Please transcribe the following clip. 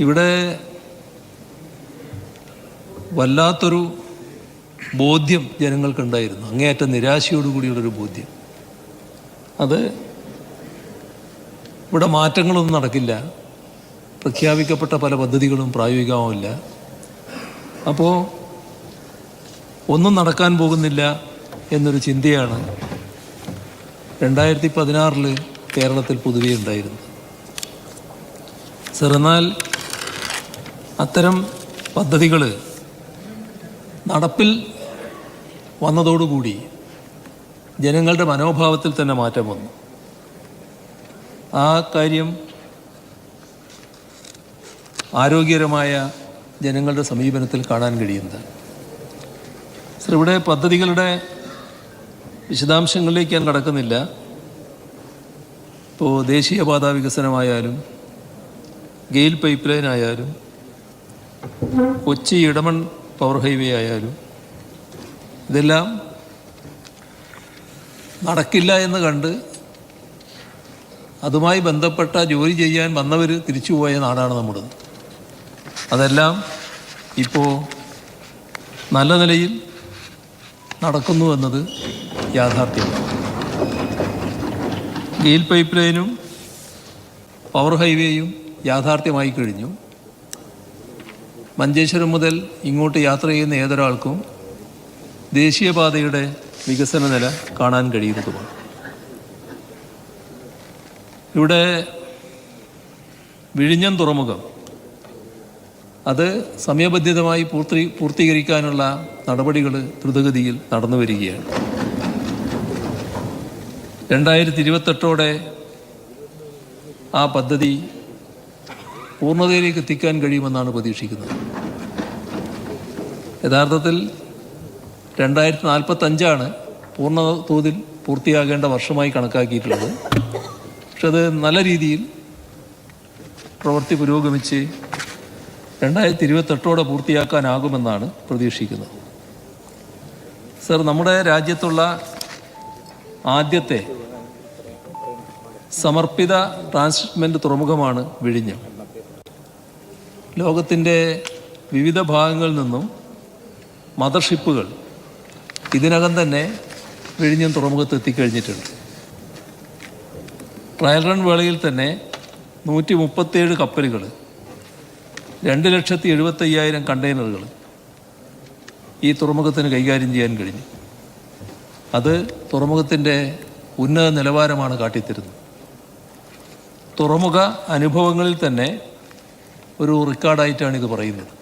ഇവിടെ വല്ലാത്തൊരു ബോധ്യം ജനങ്ങൾക്കുണ്ടായിരുന്നു. അങ്ങേയറ്റം നിരാശയോടുകൂടിയുള്ളൊരു ബോധ്യം. അത് ഇവിടെ മാറ്റങ്ങളൊന്നും നടക്കില്ല. പ്രഖ്യാപിക്കപ്പെട്ട പല പദ്ധതികളും പ്രായോഗികമാവില്ല അപ്പോൾ ഒന്നും നടക്കാൻ പോകുന്നില്ല എന്നൊരു ചിന്തയാണ് രണ്ടായിരത്തി പതിനാറിൽ കേരളത്തിൽ പൊതുവെ ഉണ്ടായിരുന്നത്. സർ എന്നാൽ അത്തരം പദ്ധതികൾ നടപ്പിൽ വന്നതോടുകൂടി ജനങ്ങളുടെ മനോഭാവത്തിൽ തന്നെ മാറ്റം വന്നു. ആ കാര്യം ആരോഗ്യകരമായ ജനങ്ങളുടെ സമീപനത്തിൽ കാണാൻ കഴിയുന്നത്. സർ ഇവിടെ പദ്ധതികളുടെ വിശദാംശങ്ങളിലേക്ക് ഞാൻ കടക്കുന്നില്ല. ഇപ്പോൾ ദേശീയപാത വികസനമായാലും ഗെയിൽ പൈപ്പ് ലൈൻ ആയാലും കൊച്ചി ഇടമൺ പവർ ഹൈവേ ആയാലും ഇതെല്ലാം നടക്കില്ല എന്ന് കണ്ട് അതുമായി ബന്ധപ്പെട്ട ജോലി ചെയ്യാൻ വന്നവർ തിരിച്ചുപോയ നാടാണ് നമ്മുടേത് അതെല്ലാം ഇപ്പോൾ നല്ല നിലയിൽ നടക്കുന്നു എന്നത് യാഥാർത്ഥ്യം. ഗെയിൽ പൈപ്പ് ലൈനും പവർ ഹൈവേയും യാഥാർത്ഥ്യമായി കഴിഞ്ഞു. മഞ്ചേശ്വരം മുതൽ ഇങ്ങോട്ട് യാത്ര ചെയ്യുന്ന ഏതൊരാൾക്കും ദേശീയപാതയുടെ വികസന നില കാണാൻ കഴിയുന്നതുമാണ്. ഇവിടെ വിഴിഞ്ഞം തുറമുഖം അത് സമയബന്ധിതമായി പൂർത്തി പൂർത്തീകരിക്കാനുള്ള നടപടികൾ ദ്രുതഗതിയിൽ നടന്നു വരികയാണ്. രണ്ടായിരത്തി ഇരുപത്തെട്ടോടെ ആ പദ്ധതി പൂർണതയിലേക്ക് എത്തിക്കാൻ കഴിയുമെന്നാണ് പ്രതീക്ഷിക്കുന്നത്. യഥാർത്ഥത്തിൽ രണ്ടായിരത്തി നാൽപ്പത്തഞ്ചാണ് പൂർണ തോതിൽ പൂർത്തിയാകേണ്ട വർഷമായി കണക്കാക്കിയിട്ടുള്ളത്. പക്ഷെ അത് നല്ല രീതിയിൽ പ്രവൃത്തി പുരോഗമിച്ച് രണ്ടായിരത്തി ഇരുപത്തെട്ടോടെ പൂർത്തിയാക്കാനാകുമെന്നാണ് പ്രതീക്ഷിക്കുന്നത്. സർ നമ്മുടെ രാജ്യത്തുള്ള ആദ്യത്തെ സമർപ്പിത ട്രാൻസ്ഷിപ്മെന്റ് തുറമുഖമാണ് വിഴിഞ്ഞം. ലോകത്തിന്റെ വിവിധ ഭാഗങ്ങളിൽ നിന്നും മദർഷിപ്പുകൾ ഇതിനകം തന്നെ വിഴിഞ്ഞം തുറമുഖത്ത് എത്തിക്കഴിഞ്ഞിട്ടുണ്ട്. ട്രയൽ റൺ വേളയിൽ തന്നെ നൂറ്റി മുപ്പത്തേഴ് കപ്പലുകൾ രണ്ട് ലക്ഷത്തി എഴുപത്തയ്യായിരം കണ്ടെയ്നറുകൾ ഈ തുറമുഖത്തിന് കൈകാര്യം ചെയ്യാൻ കഴിഞ്ഞു. അത് തുറമുഖത്തിന്റെ ഉന്നത നിലവാരമാണ് കാട്ടിത്തരുന്നത്. തുറമുഖ അനുഭവങ്ങളിൽ തന്നെ ഒരു റെക്കോർഡായിട്ടാണ് ഇത് പറയുന്നത്.